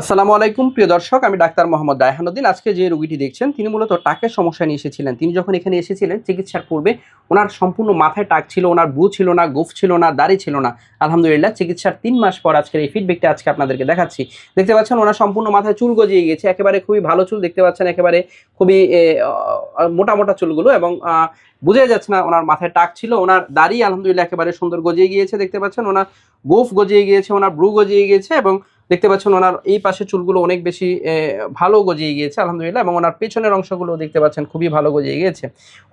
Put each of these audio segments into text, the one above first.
আসসালামু আলাইকুম, প্রিয় দর্শক, আমি ডাক্তার মোহাম্মদ দায়হানুদ্দিন আজকে যে রোগীটি দেখছেন, তিনি মূলত টাকের সমস্যা নিয়ে এসেছিলেন। তিনি যখন এখানে এসেছিলেন, চিকিৎসার পূর্বে ওনার সম্পূর্ণ মাথায় টাক ছিল, ওনার ব্রু ছিল না, গোফ ছিল না, দাড়ি ছিল না। আলহামদুলিল্লাহ, চিকিৎসার তিন মাস পর আজকের এই ফিডব্যাকটা আজকে আপনাদেরকে দেখাচ্ছি। দেখতে পাচ্ছেন, ওনার সম্পূর্ণ মাথায় চুল গজিয়ে গেছে একেবারে খুবই ভালো চুল, দেখতে পাচ্ছেন, একেবারে খুবই মোটা মোটা চুলগুলো এবং বোঝাই যাচ্ছে না ওনার মাথায় টাক ছিল। ওনার দাড়ি আলহামদুলিল্লাহ একেবারে সুন্দর গজিয়ে গিয়েছে, দেখতে পাচ্ছেন, ওনার গোফ গজিয়ে গিয়েছে, ওনার ব্রু গজিয়ে গিয়েছে এবং দেখতে পাচ্ছেন ওনার এই পাশে চুলগুলো অনেক বেশি ভালো গজিয়ে গিয়েছে, আলহামদুলিল্লাহ, এবং ওনার পেছনের অংশগুলো দেখতে পাচ্ছেন খুবই ভালো গজিয়ে গিয়েছে।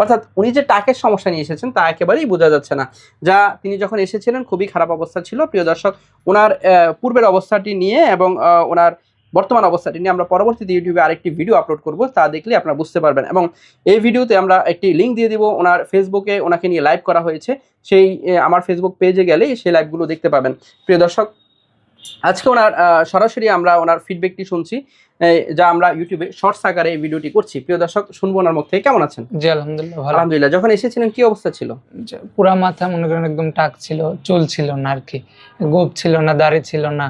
অর্থাৎ উনি যে টাকের সমস্যা নিয়ে এসেছেন তা একেবারেই বোঝা যাচ্ছে না। যা তিনি যখন এসেছিলেন, খুবই খারাপ অবস্থা ছিল। প্রিয় দর্শক, ওনার পূর্বের অবস্থাটি নিয়ে এবং ওনার বর্তমান অবস্থাটি নিয়ে আমরা পরবর্তীতে ইউটিউবে আরেকটি ভিডিও আপলোড করব, তা দেখলে আপনারা বুঝতে পারবেন। এবং এই ভিডিওতে আমরা একটি লিঙ্ক দিয়ে দিব, ওনার ফেসবুকে ওনাকে নিয়ে লাইভ করা হয়েছে। সেই আমার ফেসবুক পেজে গেলেই সেই লাইভগুলো দেখতে পাবেন। প্রিয় দর্শক আজকে ওনার আহ, সরাসরি আমরা ওনার ফিডব্যাকটি শুনছি যা আমরা ইউটিউবে শর্টস আকারে এই ভিডিওটি করছি। প্রিয় দর্শক শুনব ওনার মুখ থেকে। কেমন আছেন? জি আলহামদুলিল্লাহ ভালো। আলহামদুলিল্লাহ যখন এসেছিলেন কি অবস্থা ছিল? পুরা মাথা মনে করেন একদম টাক ছিল চুল ছিল না আর কি। গোপ ছিল না দাড়ি ছিল না।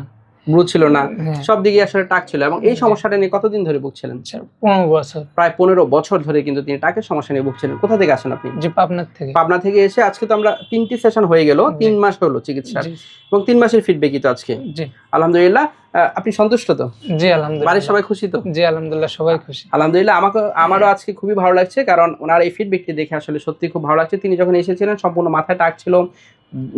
ব্রু ছিল না হ্যাঁ, সব দিকে আসলে টাক ছিল এবং এই সমস্যাটা নিয়ে কতদিন ধরে ভুগছিলেন? আচ্ছা, পনেরো বছর। প্রায় পনেরো বছর ধরে কিন্তু তিনি টাকের সমস্যা নিয়ে ভুগছিলেন। কোথা থেকে আসেন আপনি? যে পাবনার থেকে। পাবনা থেকে এসে আজকে তো আমরা তিনটি সেশন হয়ে গেল তিন মাস হলো চিকিৎসা এবং তিন মাসের ফিডব্যাকই তো আজকে। জি। আলহামদুলিল্লাহ আপনি সন্তুষ্ট তো? জি আলহামদুলিল্লাহ। বাড়ির সবাই খুশি তো? জি আলহামদুলিল্লাহ সবাই খুশি। আলহামদুলিল্লাহ আমাকে আমারও আজকে খুবই ভালো লাগছে কারণ ওনার এই ফিডব্যাকটি দেখে আসলে সত্যি খুব ভালো লাগছে। তিনি যখন এসেছিলেন সম্পূর্ণ মাথায় টাক ছিল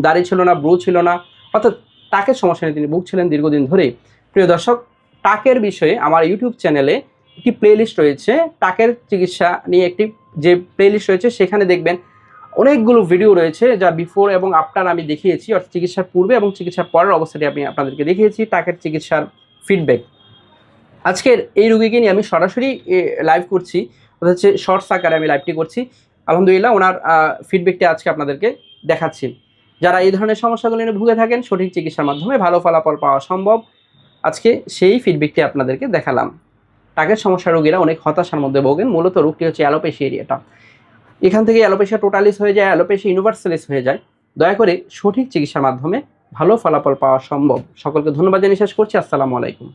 দাড়ি ছিল না ব্রু ছিল না। অর্থাৎ টাকের সমস্যা তিনি ভুগছিলেন দীর্ঘদিন ধরেই। প্রিয় দর্শক, টাকের বিষয়ে আমার ইউটিউব চ্যানেলে একটি প্লেলিস্ট রয়েছে, টাকের চিকিৎসা নিয়ে একটি যে প্লেলিস্ট রয়েছে, সেখানে দেখবেন অনেকগুলো ভিডিও রয়েছে, যা বিফোর এবং আফটার আমি দেখিয়েছি, অর্থাৎ চিকিৎসার পূর্বে এবং চিকিৎসার পরের অবস্থাটি আমি আপনাদেরকে দেখিয়েছি, টাকের চিকিৎসার ফিডব্যাক আজকের এই রুগীকে নিয়ে আমি সরাসরি লাইভ করছি অর্থাৎ হচ্ছে শর্টস আকারে আমি লাইভটি করছি। আলহামদুলিল্লাহ, ওনার ফিডব্যাকটি আজকে আপনাদেরকে দেখাচ্ছি। যারা এই ধরনের সমস্যাগুলো নিয়ে ভুগে থাকেন, সঠিক চিকিৎসার মাধ্যমে ভালো ফলাফল পাওয়া সম্ভব। আজকে সেই ফিডব্যাকটি আপনাদেরকে দেখালাম। টাকের সমস্যা রোগীরা অনেক হতাশার মধ্যে ভোগেন। মূলত রোগটি হচ্ছে অ্যালোপেশি এরিয়াটা। এখান থেকে অ্যালোপেশিয়া টোটালিস হয়ে যায় অ্যালোপেশি ইউনিভার্সালিস হয়ে যায়। দয়া করে সঠিক চিকিৎসার মাধ্যমে ভালো ফলাফল পাওয়া সম্ভব। সকলকে ধন্যবাদ জানিয়ে শেষ করছি। আসসালামু আলাইকুম।